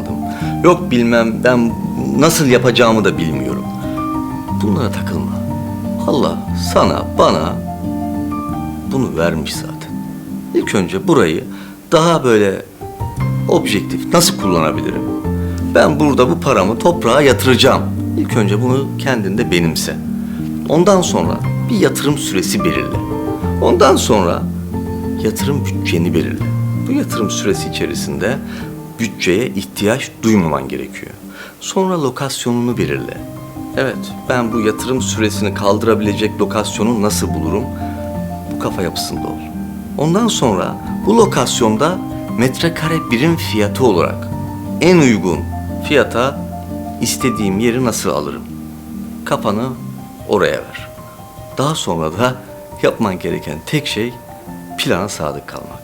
yapamadım. Yok bilmem ben nasıl yapacağımı da bilmiyorum. Bunlara takılma. Allah sana bana bunu vermiş zaten. İlk önce burayı daha böyle objektif nasıl kullanabilirim? Ben burada bu paramı toprağa yatıracağım. İlk önce bunu kendinde benimse. Ondan sonra bir yatırım süresi belirle. Ondan sonra yatırım bütçeni belirle. Bu yatırım süresi içerisinde bütçeye ihtiyaç duymaman gerekiyor. Sonra lokasyonunu belirle. Evet, ben bu yatırım süresini kaldırabilecek lokasyonu nasıl bulurum? Bu kafa yapısında ol. Ondan sonra bu lokasyonda metrekare birim fiyatı olarak en uygun fiyata istediğim yeri nasıl alırım? Kafanı oraya ver. Daha sonra da yapman gereken tek şey plana sadık kalmak.